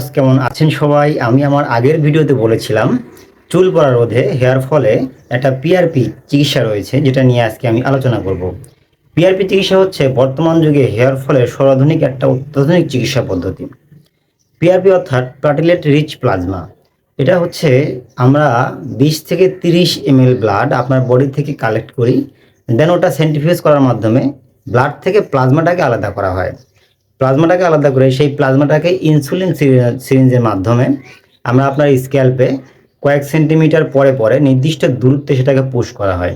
Viewers কেমন আছেন সবাই? আমি আমার আগের ভিডিওতে বলেছিলাম, চুল পড়া রোধে হেয়ার ফলে একটা পিআরপি চিকিৎসা রয়েছে, যেটা নিয়ে আজকে আমি আলোচনা করব। পিআরপি চিকিৎসা হচ্ছে বর্তমান যুগে হেয়ার ফলের সর্বাধুনিক একটা অত্যাধুনিক চিকিৎসা পদ্ধতি। পিআরপি অর্থাৎ প্লাটিলেট রিচ প্লাজমা এটা হচ্ছে আমরা বিশ থেকে তিরিশ এমএল ব্লাড আপনার বডি থেকে কালেক্ট করি দেন ওটা সেন্টিফিউজ করার মাধ্যমে ব্লাড থেকে প্লাজমাটাকে আলাদা করা হয়। প্লাজমাটাকে আলাদা করে, সেই প্লাজমাটাকে ইনসুলিন সিরিঞ্জের মাধ্যমে আমরা আপনার স্ক্যাল্পে কয়েক সেন্টিমিটার পরে পরে নির্দিষ্ট দূরত্বে সেটাকে পুশ করা হয়।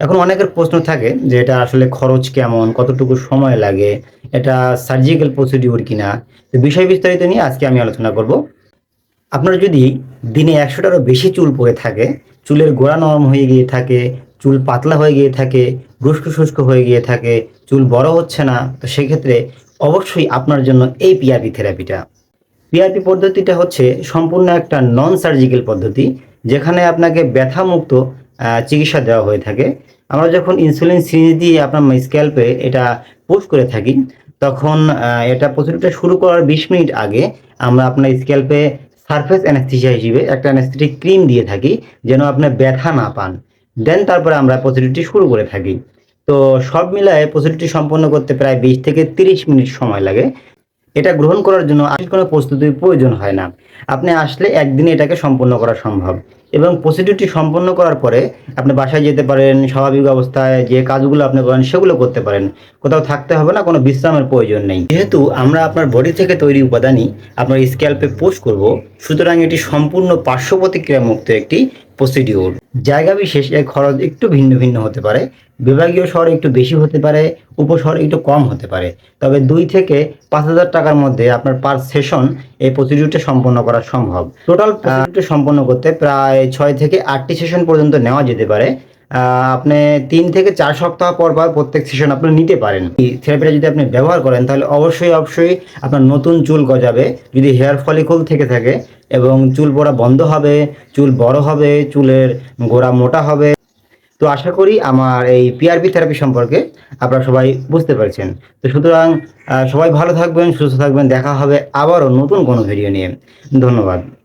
এখন অনেকের প্রশ্ন থাকে যে এটা আসলে খরচ কেমন, কতটুকু সময় লাগে, এটা সার্জিক্যাল প্রসিডিউর কিনা? তো বিষয় বিস্তারিত নিয়ে আজকে আমি আলোচনা করব। আপনার যদি দিনে একশোটারও বেশি চুল পড়ে থাকে, চুলের গোড়া নরম হয়ে গিয়ে থাকে, চুল পাতলা হয়ে গিয়ে থাকে শুষ্ক শুষ্ক হয়ে গিয়ে থাকে, চুল বড় হচ্ছে না, তো সেক্ষেত্রে অবশ্যই আপনার জন্য এই পিআরপি থেরাপিটা পিআরপি পদ্ধতিটা হচ্ছে সম্পূর্ণ একটা নন সার্জিক্যাল পদ্ধতি, যেখানে আপনাকে ব্যথামুক্ত চিকিৎসা দেওয়া হয়ে থাকে। আমরা যখন ইনসুলিন সিরিজ দিয়ে আপনার স্ক্যাল্পে এটা পোস্ট করে থাকি, তখন এটা প্রসিডিউরটা শুরু করার বিশ মিনিট আগে আমরা আপনার স্ক্যাল্পে সারফেস অ্যানাস্থেসিয়া হিসেবে একটা অ্যানাস্থেটিক ক্রিম দিয়ে থাকি, যেন আপনার ব্যথা না পান। দেন তারপরে আমরা প্রসিডিউরটি শুরু করে থাকি। তো সব মিলায় প্রসিডিউরটি সম্পন্ন করতে প্রায় বিশ থেকে তিরিশ মিনিট সময় লাগে। এটা গ্রহণ করার জন্য আসলে কোনো প্রস্তুতির প্রয়োজন হয় না। আপনি আসলে একদিনে এটাকে সম্পন্ন করা সম্ভব। এবং প্রসিডিউরটি সম্পন্ন করার পরে আপনি বাসায় যেতে পারেন, স্বাভাবিক অবস্থায় যে কাজগুলো আপনি করেন সেগুলো করতে পারেন। কোথাও থাকতে হবে না, কোনো বিশ্রামের প্রয়োজন নেই। যেহেতু আমরা আপনার বডি থেকে তৈরি উপাদানই আপনার স্ক্যাল্পে পোস্ট করব, সুতরাং এটি সম্পূর্ণ পার্শ্ব প্রতিক্রিয়া মুক্ত একটি প্রসিডিউর জায়গা বিশেষ, এর খরচ একটু ভিন্ন ভিন্ন হতে পারে। বিভাগীয় শহরে একটু বেশি হতে পারে, উপশহরে একটু কম হতে পারে। তবে দুই থেকে পাঁচ হাজার টাকার মধ্যে আপনার পার সেশন এই প্রসিডিউরটা সম্পন্ন করা সম্ভব। টোটাল প্রসিডিউরটা সম্পন্ন করতে প্রায় ছয় থেকে আটটি সেশন পর্যন্ত নেওয়া যেতে পারে। আপনি তিন থেকে চার সপ্তাহ পর পর প্রত্যেক সেশন আপনি নিতে পারেন। এই থেরাপিটা যদি আপনি ব্যবহার করেন, তাহলে অবশ্যই অবশ্যই আপনার নতুন চুল গজাবে। যদি হেয়ার ফলিকল থেকে থাকে এবং চুল পড়া বন্ধ হবে, চুল বড় হবে, চুলের গোড়া মোটা হবে। তো আশা করি আমার এই পিআরপি থেরাপি সম্পর্কে আপনারা সবাই বুঝতে পারছেন। তো সুতরাং সবাই ভালো থাকবেন, সুস্থ থাকবেন। দেখা হবে আবারও নতুন কোনো ভিডিও নিয়ে। ধন্যবাদ।